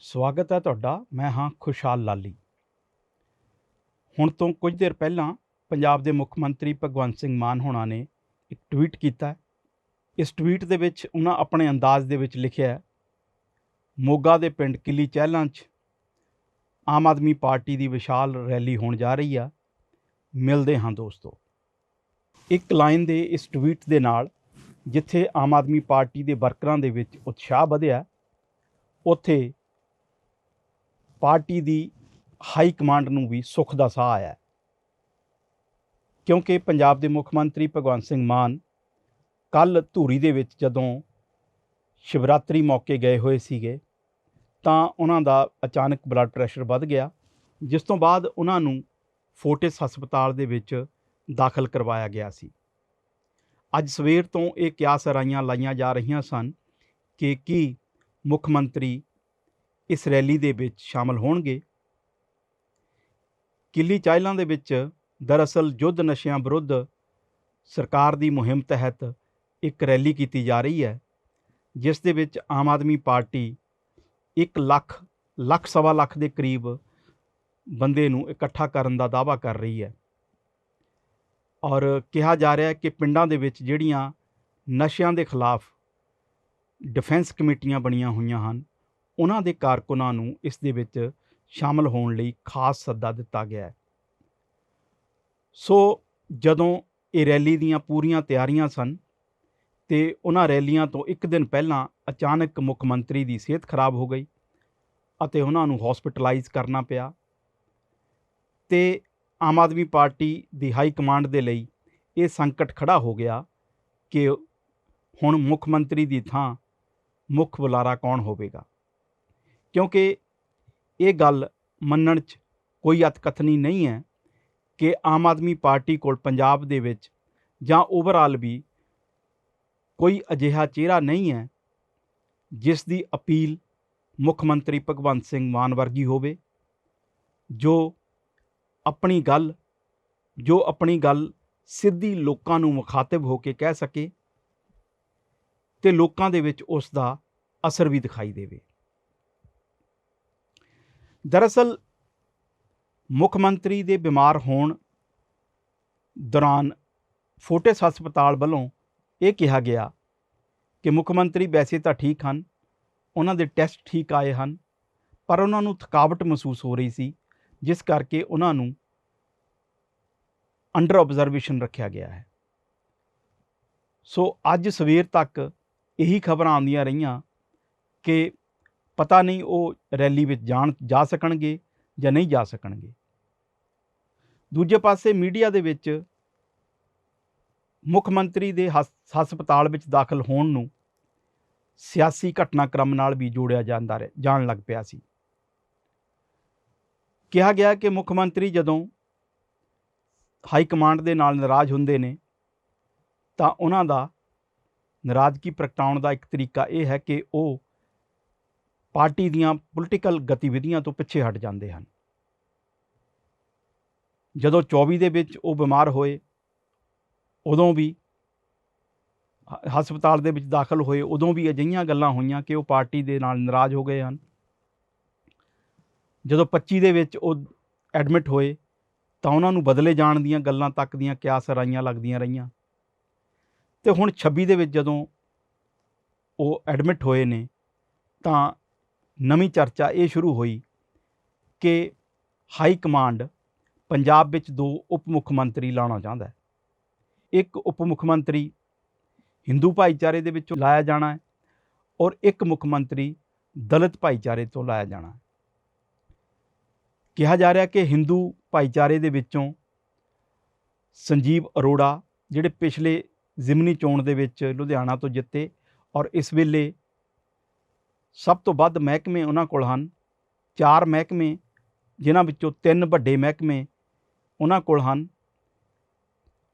ਸਵਾਗਤ ਹੈ ਤੁਹਾਡਾ। ਮੈਂ ਹਾਂ ਖੁਸ਼ਹਾਲ ਲਾਲੀ। ਹੁਣ ਤੋਂ ਕੁਝ ਦੇਰ ਪਹਿਲਾਂ ਪੰਜਾਬ ਦੇ ਮੁੱਖ ਮੰਤਰੀ ਭਗਵੰਤ ਸਿੰਘ ਮਾਨ ਹੋਣਾ ਨੇ ਇੱਕ ਟਵੀਟ ਕੀਤਾ ਇਸ ਟਵੀਟ ਦੇ ਵਿੱਚ ਉਹਨਾਂ ਆਪਣੇ ਅੰਦਾਜ਼ ਦੇ ਵਿੱਚ ਲਿਖਿਆ ਮੋਗਾ ਦੇ ਪਿੰਡ ਕਿੱਲੀ ਚਹਿਲਾਂ 'ਚ ਆਮ ਆਦਮੀ ਪਾਰਟੀ ਦੀ ਵਿਸ਼ਾਲ ਰੈਲੀ ਹੋਣ ਜਾ ਰਹੀ ਆ। ਮਿਲਦੇ ਹਾਂ ਦੋਸਤੋ। ਇੱਕ ਲਾਈਨ ਦੇ ਇਸ ਟਵੀਟ ਦੇ ਨਾਲ, ਜਿੱਥੇ ਆਮ ਆਦਮੀ ਪਾਰਟੀ ਦੇ ਵਰਕਰਾਂ ਦੇ ਵਿੱਚ ਉਤਸ਼ਾਹ ਵਧਿਆ, ਉੱਥੇ ਪਾਰਟੀ ਦੀ ਹਾਈ ਕਮਾਂਡ ਨੂੰ ਵੀ ਸੁੱਖ ਦਾ ਸਾਹ ਆਇਆ ਕਿਉਂਕਿ ਪੰਜਾਬ ਦੇ ਮੁੱਖ ਮੰਤਰੀ ਭਗਵੰਤ ਸਿੰਘ ਮਾਨ ਕੱਲ ਧੂਰੀ ਦੇ ਵਿੱਚ ਜਦੋਂ ਸ਼ਿਵਰਾਤਰੀ ਮੌਕੇ ਗਏ ਹੋਏ ਸੀਗੇ, ਤਾਂ ਉਹਨਾਂ ਦਾ ਅਚਾਨਕ ਬਲੱਡ ਪ੍ਰੈਸ਼ਰ ਵੱਧ ਗਿਆ, ਜਿਸ ਤੋਂ ਬਾਅਦ ਉਹਨਾਂ ਨੂੰ ਫੋਟਿਸ ਹਸਪਤਾਲ ਦੇ ਵਿੱਚ ਦਾਖਲ ਕਰਵਾਇਆ ਗਿਆ ਸੀ। ਅੱਜ ਸਵੇਰ ਤੋਂ ਇਹ ਕਿਆਸ ਰਾਈਆਂ ਲਾਈਆਂ ਜਾ ਰਹੀਆਂ ਸਨ ਕਿ ਕੀ ਮੁੱਖ ਮੰਤਰੀ ਇਸ ਰੈਲੀ ਦੇ ਵਿੱਚ ਸ਼ਾਮਲ ਹੋਣਗੇ। ਕਿੱਲੀ ਚਾਈਲਾਂ ਦੇ ਵਿੱਚ ਦਰਅਸਲ ਯੁੱਧ ਨਸ਼ਿਆਂ ਵਿਰੁੱਧ ਸਰਕਾਰ ਦੀ ਮੁਹਿੰਮ ਤਹਿਤ ਇੱਕ ਰੈਲੀ ਕੀਤੀ ਜਾ ਰਹੀ ਹੈ, ਜਿਸ ਦੇ ਵਿੱਚ ਆਮ ਆਦਮੀ ਪਾਰਟੀ 1 ਲੱਖ ਲੱਖ ਸਵਾ ਲੱਖ ਦੇ ਕਰੀਬ ਬੰਦੇ ਨੂੰ ਇਕੱਠਾ ਕਰਨ ਦਾ ਦਾਅਵਾ ਕਰ ਰਹੀ ਹੈ। ਔਰ ਕਿਹਾ ਜਾ ਰਿਹਾ ਹੈ ਕਿ ਪਿੰਡਾਂ ਦੇ ਵਿੱਚ ਜਿਹੜੀਆਂ ਨਸ਼ਿਆਂ ਦੇ ਖਿਲਾਫ ਡਿਫੈਂਸ ਕਮੇਟੀਆਂ ਬਣੀਆਂ ਹੋਈਆਂ ਹਨ ਉਹਨਾਂ ਦੇ ਕਾਰਕੁਨਾਂ ਨੂੰ ਇਸ ਦੇ ਵਿੱਚ ਸ਼ਾਮਲ ਹੋਣ ਲਈ ਖਾਸ ਸੱਦਾ ਦਿੱਤਾ ਗਿਆ ਹੈ। ਸੋ ਜਦੋਂ ਇਹ ਰੈਲੀ ਦੀਆਂ ਪੂਰੀਆਂ ਤਿਆਰੀਆਂ ਸਨ ਤੇ ਉਹਨਾਂ ਰੈਲੀਆਂ ਤੋਂ ਇੱਕ ਦਿਨ ਪਹਿਲਾਂ ਅਚਾਨਕ ਮੁੱਖ ਮੰਤਰੀ ਦੀ ਸਿਹਤ ਖਰਾਬ ਹੋ ਗਈ ਅਤੇ ਉਹਨਾਂ ਨੂੰ ਹਸਪੀਟਲਾਈਜ਼ ਕਰਨਾ ਪਿਆ ਤੇ ਆਮ ਆਦਮੀ ਪਾਰਟੀ ਦੀ ਹਾਈ ਕਮਾਂਡ ਦੇ ਲਈ ਇਹ ਸੰਕਟ ਖੜਾ ਹੋ ਗਿਆ ਕਿ ਹੁਣ ਮੁੱਖ ਮੰਤਰੀ ਦੀ ਥਾਂ ਮੁੱਖ ਬੁਲਾਰਾ ਕੌਣ ਹੋਵੇਗਾ। ਕਿਉਂਕਿ ਇਹ ਗੱਲ ਮੰਨਣ 'ਚ ਕੋਈ ਅਤਕਥਨੀ ਨਹੀਂ ਹੈ ਕਿ ਆਮ ਆਦਮੀ ਪਾਰਟੀ ਕੋਲ ਪੰਜਾਬ ਦੇ ਵਿੱਚ ਜਾਂ ਓਵਰਆਲ ਵੀ ਕੋਈ ਅਜਿਹਾ ਚਿਹਰਾ ਨਹੀਂ ਹੈ ਜਿਸ ਦੀ ਅਪੀਲ ਮੁੱਖ ਮੰਤਰੀ ਭਗਵੰਤ ਸਿੰਘ ਮਾਨ ਵਰਗੀ ਹੋਵੇ, ਜੋ ਆਪਣੀ ਗੱਲ, ਜੋ ਆਪਣੀ ਗੱਲ ਸਿੱਧੀ ਲੋਕਾਂ ਨੂੰ ਮੁਖਾਤਿਬ ਹੋ ਕੇ ਕਹਿ ਸਕੇ ਤੇ ਲੋਕਾਂ ਦੇ ਵਿੱਚ ਉਸ ਦਾ ਅਸਰ ਵੀ ਦਿਖਾਈ ਦੇਵੇ। ਦਰਅਸਲ, ਮੁੱਖ ਮੰਤਰੀ ਦੇ ਬਿਮਾਰ ਹੋਣ ਦੌਰਾਨ ਫੋਟਿਸ ਹਸਪਤਾਲ ਵੱਲੋਂ ਇਹ ਕਿਹਾ ਗਿਆ ਕਿ ਮੁੱਖ ਮੰਤਰੀ ਵੈਸੇ ਤਾਂ ਠੀਕ ਹਨ, ਉਹਨਾਂ ਦੇ ਟੈਸਟ ਠੀਕ ਆਏ ਹਨ, ਪਰ ਉਹਨਾਂ ਨੂੰ ਥਕਾਵਟ ਮਹਿਸੂਸ ਹੋ ਰਹੀ ਸੀ, ਜਿਸ ਕਰਕੇ ਉਹਨਾਂ ਨੂੰ ਅੰਡਰ ਆਬਜ਼ਰਵੇਸ਼ਨ ਰੱਖਿਆ ਗਿਆ ਹੈ। ਸੋ ਅੱਜ ਸਵੇਰ ਤੱਕ ਇਹੀ ਖਬਰਾਂ ਆਉਂਦੀਆਂ ਰਹੀਆਂ ਕਿ ਪਤਾ ਨਹੀਂ ਉਹ ਰੈਲੀ ਵਿੱਚ ਜਾਣ, ਜਾ ਸਕਣਗੇ ਜਾਂ ਨਹੀਂ ਜਾ ਸਕਣਗੇ। ਦੂਜੇ ਪਾਸੇ ਮੀਡੀਆ ਦੇ ਵਿੱਚ ਮੁੱਖ ਮੰਤਰੀ ਦੇ ਹਸ- ਹਸਪਤਾਲ ਵਿੱਚ ਦਾਖਲ ਹੋਣ ਨੂੰ ਸਿਆਸੀ ਘਟਨਾਕ੍ਰਮ ਨਾਲ ਵੀ ਜੋੜਿਆ ਜਾਂਦਾ ਰਿਹਾ, ਜਾਣ ਲੱਗ ਪਿਆ ਸੀ। ਕਿਹਾ ਗਿਆ ਕਿ ਮੁੱਖ ਮੰਤਰੀ ਜਦੋਂ ਹਾਈ ਕਮਾਂਡ ਦੇ ਨਾਲ ਨਾਰਾਜ਼ ਹੁੰਦੇ ਨੇ, ਤਾਂ ਉਹਨਾਂ ਦਾ ਨਾਰਾਜ਼ਗੀ ਪ੍ਰਗਟਾਉਣ ਦਾ ਇੱਕ ਤਰੀਕਾ ਇਹ ਹੈ ਕਿ ਉਹ ਪਾਰਟੀ ਦੀਆਂ ਪੋਲੀਟੀਕਲ ਗਤੀਵਿਧੀਆਂ ਤੋਂ ਪਿੱਛੇ ਹਟ ਜਾਂਦੇ ਹਨ। ਜਦੋਂ 24 ਦੇ ਵਿੱਚ ਉਹ ਬਿਮਾਰ ਹੋਏ, ਉਦੋਂ ਵੀ ਹਸਪਤਾਲ ਦੇ ਵਿੱਚ ਦਾਖਲ ਹੋਏ, ਉਦੋਂ ਵੀ ਅਜਿਹੀਆਂ ਗੱਲਾਂ ਹੋਈਆਂ ਕਿ ਉਹ ਪਾਰਟੀ ਦੇ ਨਾਲ ਨਾਰਾਜ਼ ਹੋ ਗਏ ਹਨ। ਜਦੋਂ 25 ਦੇ ਵਿੱਚ ਉਹ ਐਡਮਿਟ ਹੋਏ, ਤਾਂ ਉਹਨਾਂ ਨੂੰ ਬਦਲੇ ਜਾਣ ਦੀਆਂ ਗੱਲਾਂ ਤੱਕ ਦੀਆਂ ਕਿਆ ਸਰਾਈਆਂ ਲੱਗਦੀਆਂ ਰਹੀਆਂ। ਤੇ ਹੁਣ 26 ਦੇ ਵਿੱਚ ਜਦੋਂ ਉਹ ਐਡਮਿਟ ਹੋਏ ਨੇ, ਤਾਂ ਨਵੀਂ ਚਰਚਾ ਇਹ ਸ਼ੁਰੂ ਹੋਈ ਕਿ ਹਾਈ ਕਮਾਂਡ ਪੰਜਾਬ ਵਿੱਚ ਦੋ ਉਪ ਮੁੱਖ ਮੰਤਰੀ ਲਾਉਣਾ ਚਾਹੁੰਦਾ ਹੈ। ਇੱਕ ਉਪ ਮੁੱਖ ਮੰਤਰੀ ਹਿੰਦੂ ਭਾਈਚਾਰੇ ਦੇ ਵਿੱਚੋਂ ਲਾਇਆ ਜਾਣਾ ਹੈ ਔਰ ਇੱਕ ਮੁੱਖ ਮੰਤਰੀ ਦਲਿਤ ਭਾਈਚਾਰੇ ਤੋਂ ਲਾਇਆ ਜਾਣਾ ਹੈ। ਕਿਹਾ ਜਾ ਰਿਹਾ ਕਿ ਹਿੰਦੂ ਭਾਈਚਾਰੇ ਦੇ ਵਿੱਚੋਂ ਸੰਜੀਵ ਅਰੋੜਾ ਜਿਹੜੇ ਪਿਛਲੇ ਜ਼ਿਮਨੀ ਚੋਣ ਦੇ ਵਿੱਚ ਲੁਧਿਆਣਾ ਤੋਂ ਜਿੱਤੇ ਔਰ ਇਸ ਵੇਲੇ ਸਭ ਤੋਂ ਵੱਧ ਮਹਿਕਮੇ ਉਹਨਾਂ ਕੋਲ ਹਨ। ਚਾਰ ਮਹਿਕਮੇ, ਜਿਨ੍ਹਾਂ ਵਿੱਚੋਂ ਤਿੰਨ ਵੱਡੇ ਮਹਿਕਮੇ ਉਹਨਾਂ ਕੋਲ ਹਨ।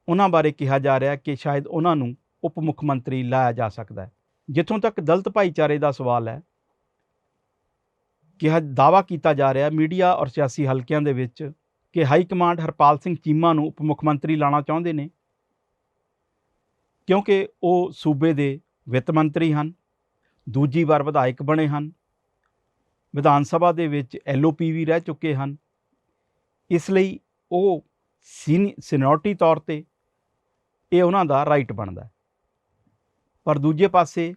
ਉਹਨਾਂ ਬਾਰੇ ਕਿਹਾ ਜਾ ਰਿਹਾ ਕਿ ਸ਼ਾਇਦ ਉਹਨਾਂ ਨੂੰ ਉਪ ਮੁੱਖ ਮੰਤਰੀ ਲਾਇਆ ਜਾ ਸਕਦਾ ਹੈ। ਜਿੱਥੋਂ ਤੱਕ ਦਲਤ ਭਾਈਚਾਰੇ ਦਾ ਸਵਾਲ ਹੈ, ਕਿਹਾ ਦਾਵਾ ਕੀਤਾ ਜਾ ਰਿਹਾ ਮੀਡੀਆ ਔਰ ਸਿਆਸੀ ਹਲਕਿਆਂ ਦੇ ਵਿੱਚ ਕਿ ਹਾਈ ਕਮਾਂਡ ਹਰਪਾਲ ਸਿੰਘ ਚੀਮਾ ਨੂੰ ਉਪ ਮੁੱਖ ਮੰਤਰੀ ਲਾਣਾ ਚਾਹੁੰਦੇ ਨੇ, ਕਿਉਂਕਿ ਉਹ ਸੂਬੇ ਦੇ ਵਿੱਤ ਮੰਤਰੀ ਹਨ। ਦੂਜੀ ਵਾਰ ਵਿਧਾਇਕ ਬਣੇ ਹਨ। ਵਿਧਾਨ ਸਭਾ ਦੇ ਵਿੱਚ ਐਲਓਪੀ ਵੀ ਰਹਿ ਚੁੱਕੇ ਹਨ। ਇਸ ਲਈ ਉਹ ਸੀਨੀਅਰਟੀ ਤੌਰ ਤੇ ਇਹ ਉਹਨਾਂ ਦਾ ਰਾਈਟ ਬਣਦਾ ਪਰ ਦੂਜੇ ਪਾਸੇ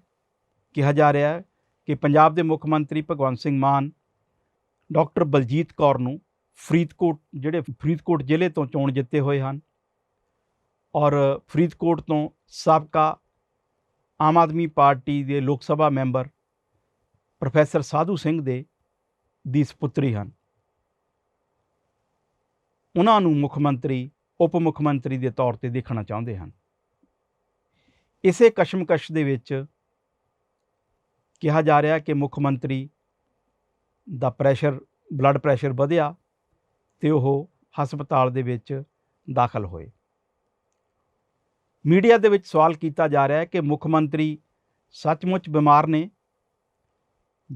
ਕਿਹਾ ਜਾ ਰਿਹਾ ਹੈ ਕਿ ਪੰਜਾਬ ਦੇ ਮੁੱਖ ਮੰਤਰੀ ਭਗਵੰਤ ਸਿੰਘ ਮਾਨ, ਡਾਕਟਰ ਬਲਜੀਤ ਕੌਰ ਨੂੰ ਫਰੀਦਕੋਟ, ਜਿਹੜੇ ਫਰੀਦਕੋਟ ਜ਼ਿਲ੍ਹੇ ਤੋਂ ਚੋਣ ਜਿੱਤੇ ਹੋਏ ਹਨ ਔਰ ਫਰੀਦਕੋਟ ਤੋਂ ਸਾਬਕਾ ਆਮ ਆਦਮੀ ਪਾਰਟੀ ਦੇ ਲੋਕ ਸਭਾ ਮੈਂਬਰ ਪ੍ਰੋਫੈਸਰ ਸਾਧੂ ਸਿੰਘ ਦੇ ਦੀ ਸਪੁੱਤਰੀ ਹਨ। ਉਹਨਾਂ ਨੂੰ ਮੁੱਖ ਮੰਤਰੀ, ਉਪ ਮੁੱਖ ਮੰਤਰੀ ਦੇ ਤੌਰ ਤੇ ਦੇਖਣਾ ਚਾਹੁੰਦੇ ਹਨ। ਇਸੇ ਕਸ਼ਮਕਸ਼ ਦੇ ਵਿੱਚ ਕਿਹਾ ਜਾ ਰਿਹਾ ਕਿ ਮੁੱਖ ਮੰਤਰੀ ਦਾ ਪ੍ਰੈਸ਼ਰ, ਬਲੱਡ ਪ੍ਰੈਸ਼ਰ ਵਧਿਆ ਤੇ ਉਹ ਹਸਪਤਾਲ ਦੇ ਵਿੱਚ ਦਾਖਲ ਹੋਏ। ਮੀਡੀਆ ਦੇ ਵਿੱਚ ਸਵਾਲ ਕੀਤਾ ਜਾ ਰਿਹਾ ਹੈ ਕਿ ਮੁੱਖ ਮੰਤਰੀ ਸੱਚਮੁੱਚ ਬਿਮਾਰ ਨੇ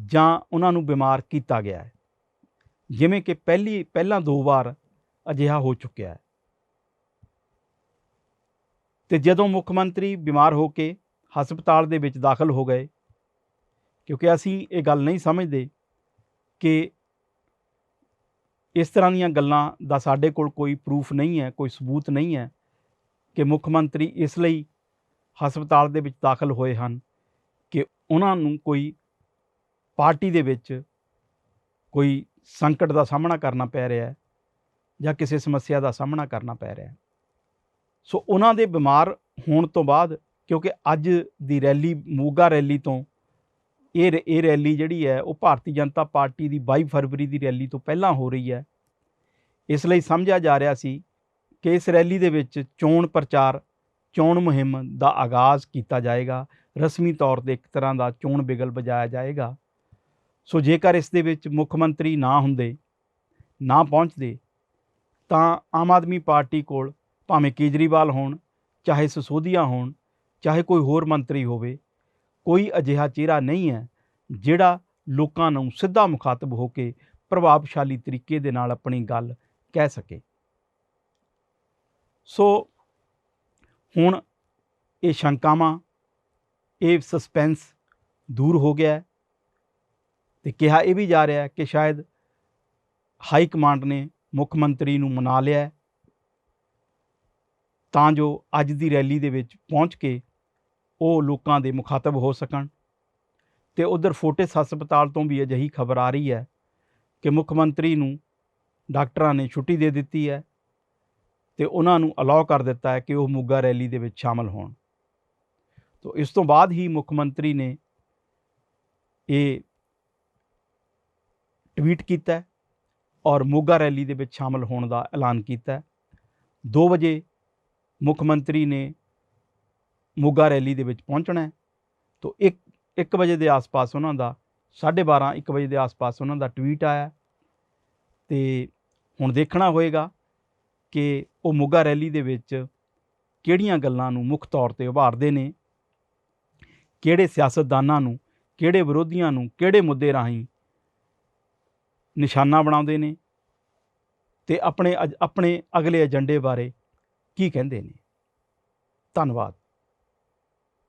ਜਾਂ ਉਹਨਾਂ ਨੂੰ ਬਿਮਾਰ ਕੀਤਾ ਗਿਆ ਹੈ? ਜਿਵੇਂ ਕਿ ਪਹਿਲੀ, ਪਹਿਲਾਂ ਦੋ ਵਾਰ ਅਜਿਹਾ ਹੋ ਚੁੱਕਿਆ ਹੈ। ਤੇ ਜਦੋਂ ਮੁੱਖ ਮੰਤਰੀ ਬਿਮਾਰ ਹੋ ਕੇ ਹਸਪਤਾਲ ਦੇ ਵਿੱਚ ਦਾਖਲ ਹੋ ਗਏ, ਕਿਉਂਕਿ ਅਸੀਂ ਇਹ ਗੱਲ ਨਹੀਂ ਸਮਝਦੇ ਕਿ ਇਸ ਤਰ੍ਹਾਂ ਦੀਆਂ ਗੱਲਾਂ ਦਾ ਸਾਡੇ ਕੋਲ ਕੋਈ ਪ੍ਰੂਫ ਨਹੀਂ ਹੈ, ਕੋਈ ਸਬੂਤ ਨਹੀਂ ਹੈ ਕਿ ਮੁੱਖ ਮੰਤਰੀ ਇਸ ਲਈ ਹਸਪਤਾਲ ਦੇ ਵਿੱਚ ਦਾਖਲ ਹੋਏ ਹਨ ਕਿ ਉਹਨਾਂ ਨੂੰ ਕੋਈ ਪਾਰਟੀ ਦੇ ਵਿੱਚ ਕੋਈ ਸੰਕਟ ਦਾ ਸਾਹਮਣਾ ਕਰਨਾ ਪੈ ਰਿਹਾ ਹੈ ਜਾਂ ਕਿਸੇ ਸਮੱਸਿਆ ਦਾ ਸਾਹਮਣਾ ਕਰਨਾ ਪੈ ਰਿਹਾ ਹੈ। ਸੋ ਉਹਨਾਂ ਦੇ ਬਿਮਾਰ ਹੋਣ ਤੋਂ ਬਾਅਦ, ਕਿਉਂਕਿ ਅੱਜ ਦੀ ਰੈਲੀ, ਮੋਗਾ ਰੈਲੀ ਤੋਂ ਇਹ ਰ- ਇਹ ਰੈਲੀ ਜਿਹੜੀ ਹੈ, ਉਹ ਭਾਰਤੀ ਜਨਤਾ ਪਾਰਟੀ ਦੀ 22 ਫਰਵਰੀ ਦੀ ਰੈਲੀ ਤੋਂ ਪਹਿਲਾਂ ਹੋ ਰਹੀ ਹੈ। ਇਸ ਲਈ ਸਮਝਿਆ ਜਾ ਰਿਹਾ ਸੀ ਕਿ ਇਸ ਰੈਲੀ ਦੇ ਵਿੱਚ ਚੋਣ ਪ੍ਰਚਾਰ, ਚੋਣ ਮੁਹਿੰਮ ਦਾ ਆਗਾਜ਼ ਕੀਤਾ ਜਾਏਗਾ, ਰਸਮੀ ਤੌਰ ਤੇ ਇੱਕ ਤਰ੍ਹਾਂ ਦਾ ਚੋਣ ਬਿਗਲ ਵਜਾਇਆ ਜਾਏਗਾ। ਸੋ ਜੇਕਰ ਇਸ ਦੇ ਵਿੱਚ ਮੁੱਖ ਮੰਤਰੀ ਨਾ ਹੁੰਦੇ, ਨਾ ਪਹੁੰਚਦੇ, ਤਾਂ ਆਮ ਆਦਮੀ ਪਾਰਟੀ ਕੋਲ ਭਾਵੇਂ ਕੇਜਰੀਵਾਲ ਹੋਣ, ਚਾਹੇ ਸਸੋਦੀਆ ਹੋਣ, ਚਾਹੇ ਕੋਈ ਹੋਰ ਮੰਤਰੀ ਹੋਵੇ, ਕੋਈ ਅਜਿਹਾ ਚਿਹਰਾ ਨਹੀਂ ਹੈ ਜਿਹੜਾ ਲੋਕਾਂ ਨੂੰ ਸਿੱਧਾ ਮੁਖਾਤਬ ਹੋ ਕੇ ਪ੍ਰਭਾਵਸ਼ਾਲੀ ਤਰੀਕੇ ਦੇ ਨਾਲ ਆਪਣੀ ਗੱਲ ਕਹਿ ਸਕੇ। ਸੋ ਹੁਣ ਇਹ ਸ਼ੰਕਾਵਾਂ, ਇਹ ਸਸਪੈਂਸ ਦੂਰ ਹੋ ਗਿਆ ਹੈ ਤੇ ਕਿਹਾ ਇਹ ਵੀ ਜਾ ਰਿਹਾ ਹੈ ਕਿ ਸ਼ਾਇਦ ਹਾਈ ਕਮਾਂਡ ਨੇ ਮੁੱਖ ਮੰਤਰੀ ਨੂੰ ਮਨਾ ਲਿਆ ਤਾਂ ਜੋ ਅੱਜ ਦੀ ਰੈਲੀ ਦੇ ਵਿੱਚ ਪਹੁੰਚ ਕੇ ਉਹ ਲੋਕਾਂ ਦੇ ਮੁਖਾਤਬ ਹੋ ਸਕਣ। ਤੇ ਉਧਰ ਫੋਟਿਸ ਹਸਪਤਾਲ ਤੋਂ ਵੀ ਅਜਿਹੀ ਖਬਰ ਆ ਰਹੀ ਹੈ ਕਿ ਮੁੱਖ ਮੰਤਰੀ ਨੂੰ ਡਾਕਟਰਾਂ ਨੇ ਛੁੱਟੀ ਦੇ ਦਿੱਤੀ ਹੈ। ਤੇ ਉਹਨਾਂ ਨੂੰ ਅਲਾਉ ਕਰ ਦਿੱਤਾ ਹੈ ਕਿ ਉਹ ਮੋਗਾ ਰੈਲੀ ਦੇ ਵਿੱਚ ਸ਼ਾਮਲ ਹੋਣ ਤੋਂ ਇਸ ਤੋਂ ਬਾਅਦ ਹੀ ਮੁੱਖ ਮੰਤਰੀ ਨੇ ਇਹ ਟਵੀਟ ਕੀਤਾ ਔਰ ਮੋਗਾ ਰੈਲੀ ਦੇ ਵਿੱਚ ਸ਼ਾਮਲ ਹੋਣ ਦਾ ਐਲਾਨ ਕੀਤਾ ਹੈ 2 ਵਜੇ ਮੁੱਖ ਮੰਤਰੀ ਨੇ ਮੋਗਾ ਰੈਲੀ ਦੇ ਵਿੱਚ ਪਹੁੰਚਣਾ ਹੈ ਤੋਂ 1 1 ਵਜੇ ਦੇ ਆਸ-ਪਾਸ ਉਹਨਾਂ ਦਾ 12:30 1 ਵਜੇ ਦੇ ਆਸ-ਪਾਸ ਉਹਨਾਂ ਦਾ ਟਵੀਟ ਆਇਆ ਹੈ। ਤੇ ਹੁਣ ਦੇਖਣਾ ਹੋਏਗਾ ਕਿ ਉਹ ਮੋਗਾ ਰੈਲੀ ਦੇ ਵਿੱਚ ਕਿਹੜੀਆਂ ਗੱਲਾਂ ਨੂੰ ਮੁੱਖ ਤੌਰ ਤੇ ਉਭਾਰਦੇ ਨੇ, ਕਿਹੜੇ ਸਿਆਸਤਦਾਨਾਂ ਨੂੰ, ਕਿਹੜੇ ਵਿਰੋਧੀਆਂ ਨੂੰ, ਕਿਹੜੇ ਮੁੱਦੇ ਰਾਹੀਂ ਨਿਸ਼ਾਨਾ ਬਣਾਉਂਦੇ ਨੇ ਤੇ ਆਪਣੇ ਅਜ- ਆਪਣੇ ਅਗਲੇ ਏਜੰਡੇ ਬਾਰੇ ਕੀ ਕਹਿੰਦੇ ਨੇ। ਧੰਨਵਾਦ।